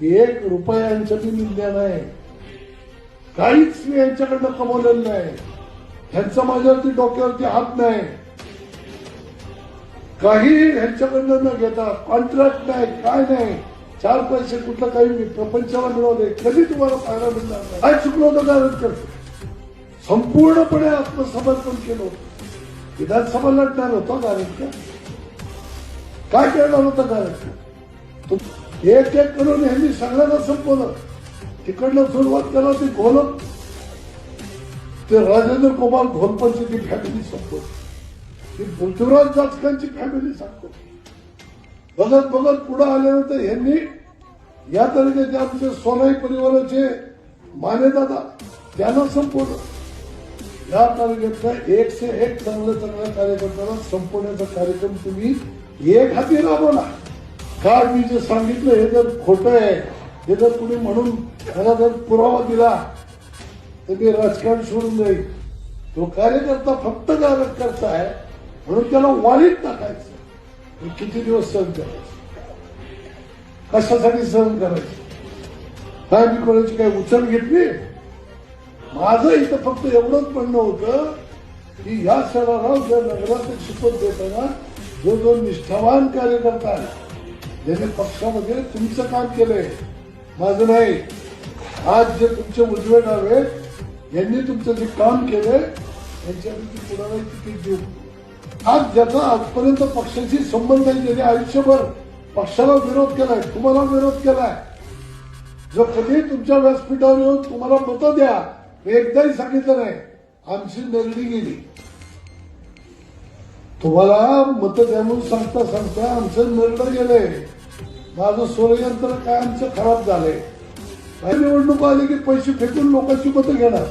एक रुपयांचं बी निंद्या नाही. काहीच मी यांच्याकडनं कमवलेलं नाही. ह्यांचा माझ्यावरती डोक्यावरती हात नाही. काही ह्यांच्याकडनं न घेता कॉन्ट्रॅक्ट नाही काय नाही चार पैसे कुठलं काही मी प्रपंचाला मिळवले कधी तुम्हाला फायदा मिळणार नाही. काय चुकलं होतं कारण संपूर्णपणे आत्मसमर्पण केलं होतं. विधानसभा लढणार होतं कारण काय करणार होतं कारण एक एक करून ह्यांनी सगळ्यांना संपवलं. तिकडनं सुरुवात केला ती घोलक ते राजेंद्र कुमार घोलपंची ती फॅमिली संपवली. ती पृथ्वीराज जाचकांची फॅमिली संपवली. बघत बघत पुढे आल्यानंतर यांनी या तऱ्हेचे आमचे सोनाई परिवाराचे मानेदादा त्यांना संपवलं. या तालुक्यातल्या एकशे एक चांगल्या चांगल्या कार्यकर्त्याला संपवण्याचा कार्यक्रम तुम्ही एक हाती राबवला. काल मी जे सांगितलं हे जर खोटं आहे हे जर कुणी म्हणून त्याला जर पुरावा दिला तर मी राजकारण सोडून जाईल. तो कार्यकर्ता फक्त कार्यकर्ता आहे म्हणून त्याला वाढीत टाकायचं. किती दिवस सहन करायचं? कशासाठी सहन करायचं? काय मी कोणाची काय उचल घेतली? माझं इथं फक्त एवढंच म्हणणं होतं की या शहराला ज्या नगरात शपथ देताना जो जो निष्ठावान कार्यकर्ता आहे ज्यांनी पक्षामध्ये तुमचं काम केलंय माझं नाही. आज जे तुमचे उजवे डावे यांनी तुमचं जे काम केलंय यांच्यापैकी कुणाला तिकीट देऊ आज ज्याचा आजपर्यंत पक्षाशी संबंध आहे ज्याने आयुष्यभर पक्षाला विरोध केलाय तुम्हाला विरोध केलाय. जर कधी तुमच्या व्यासपीठावर येऊन तुम्हाला मतं द्या मी एकदाही सांगितलं नाही आमची नगडी गेली. तुम्हाला मतं द्या म्हणून सांगता सांगता आमचं नरडं गेलंय. माझं सोरयंत्र काय आमचं खराब झालंय? काही निवडणूक आली की पैसे फेकून लोकांची मतं घेणार.